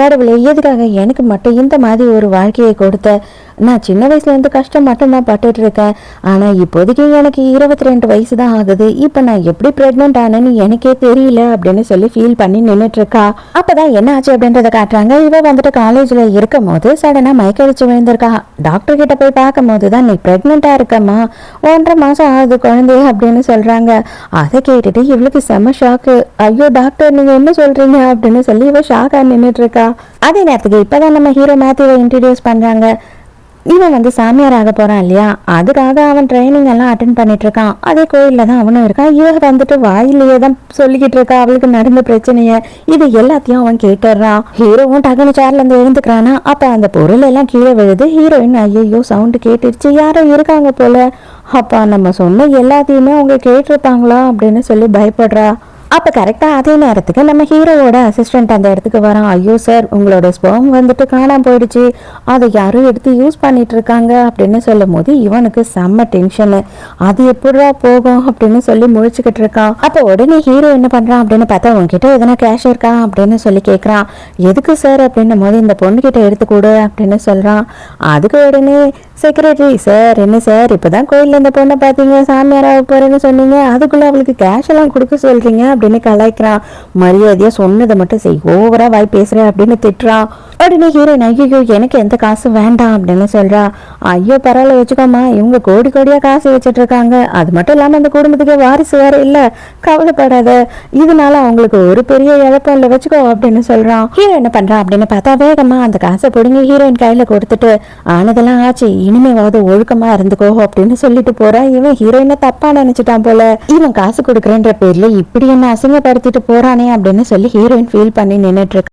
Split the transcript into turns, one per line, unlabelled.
கடவுளை எதுக்காக எனக்கு மட்டும் இந்த மாதிரி ஒரு வாழ்க்கையை கொடுத்த நான் சின்ன வயசுல இருந்து கஷ்டம் மட்டும்தான் பட்டுட்டு இருக்கேன். ஆனா இப்போதைக்கு எனக்கு இருபத்தி ரெண்டு வயசு தான் ஆகுது. இப்போ நான் எப்படி ப்ரெக்னென்ட் ஆனேன்னு எனக்கே தெரியல அப்படின்னு சொல்லி ஃபீல் பண்ணி நின்னுட்டு இருக்கா. அப்பதான் என்ன ஆச்சு அப்படின்றத காட்டுறாங்க. இவ வந்துட்டு காலேஜ்ல இருக்கும் போது சடனாக மயக்கடிச்சு விழுந்திருக்கா. டாக்டர் கிட்ட போய் பார்க்கும் போது தான் நீ பிரெக்னெண்டா இருக்கம்மா. ஒன்றரை மாசம் ஆகுது குழந்தைய அப்படின்னு சொல்றாங்க. அதை கேட்டுட்டு இவளுக்கு செம ஷாக்கு ஐயோ டாக்டர் நீங்கள் என்ன சொல்றீங்க? அப்படின்னு சொல்லி இவ ஷாக்கா நின்னுட்டு இருக்கா. அதே நேரத்துக்கு இப்பதான் நம்ம ஹீரோ மேத்யூவை இன்ட்ரடியூஸ் பண்றாங்க. இவன் வந்து சாமியார் ஆக போறான் இல்லையா? அதுக்காக அவன் ட்ரைனிங் எல்லாம் அட்டன் பண்ணிட்டு இருக்கான். அதே கோயில்ல தான் அவனும் இருக்கான். இவ வந்துட்டு வாயிலேயே தான் சொல்லிக்கிட்டு இருக்கா. அவளுக்கு நடந்த பிரச்சனைய. இது எல்லாத்தையும் அவன் கேட்டுறான் ஹீரோவும் டக்குனு சேர்ல இருந்து எழுந்துக்கிறானா? அப்ப அந்த பொருள் எல்லாம் கீழே விழுது. ஹீரோயின் ஐயோ சவுண்டு கேட்டுருச்சு யாரோ இருக்காங்க போல. அப்பா நம்ம சொன்ன எல்லாத்தையுமே அவங்க கேட்டிருப்பாங்களா அப்படின்னு சொல்லி பயப்படுறா. அப்போ கரெக்டாக அதே நேரத்துக்கு நம்ம ஹீரோவோட அசிஸ்டன்ட் அந்த இடத்துக்கு வரான். ஐயோ சார் உங்களோட ஸ்பெர்ம் வந்துட்டு காணாம போயிடுச்சு. அதை யாரும் எடுத்து யூஸ் பண்ணிட்டு இருக்காங்க அப்படின்னு சொல்லும் போது இவனுக்கு செம்ம டென்ஷனு அது எப்படிடா போகும் அப்படின்னு சொல்லி முழிச்சுக்கிட்டு இருக்கான். அப்போ உடனே ஹீரோ என்ன பண்ணுறான் அப்படின்னு பார்த்தா உன்கிட்ட எதனா கேஷ் இருக்கா? அப்படின்னு சொல்லி கேட்குறான் எதுக்கு சார் அப்படின்னும் போது இந்த பொண்ணுக்கிட்ட எடுத்துக்கூடு கொடு அப்படின்னு சொல்கிறான் அதுக்கு உடனே செக்ரட்டரி சார் என்ன சார்? இப்போதான் கோயிலில் இந்த பொண்ணை பார்த்தீங்க சாமியாராக போகிறேன்னு சொன்னீங்க. அதுக்குள்ளே அவளுக்கு கேஷ் எல்லாம் கொடுக்க சொல்கிறீங்க அப்படின்னு கலாய்க்கிறான். மரியாதையாக சொன்னதை மட்டும் செய். ஓவரா வாய் பேசுகிறேன் அப்படின்னு திட்டுறான். உடனே ஹீரோயின் ஐயோ எனக்கு எந்த காசும் வேண்டாம் அப்படின்னு சொல்றா. ஐயோ பரவாயில்ல வச்சுக்கோமா இவங்க கோடி கோடியா காசு வச்சுட்டு இருக்காங்க அது மட்டும் இல்லாம அந்த குடும்பத்துக்கே வாரிசு வேற இல்ல. கவலைப்படாத. இதனால அவங்களுக்கு ஒரு பெரிய இழப்பம் இல்லை. வச்சுக்கோ அப்படின்னு சொல்றான். ஹீரோ என்ன பண்றான் அப்படின்னு பார்த்தா வேகமா அந்த காசை பிடுங்கி ஹீரோயின் கையில கொடுத்துட்டு ஆனதெல்லாம் ஆச்சு. இனிமேவாவது ஒழுக்கமா இருந்துக்கோ அப்படின்னு சொல்லிட்டு போறான் இவன் ஹீரோயினை தப்பா நினைச்சிட்டான் போல. இவன் காசு கொடுக்குறேன்ற பேர்ல இப்படி என்ன அசிங்கப்படுத்திட்டு போறானே அப்படின்னு சொல்லி ஹீரோயின் ஃபீல் பண்ணி நின்னுட்டு இருக்கா.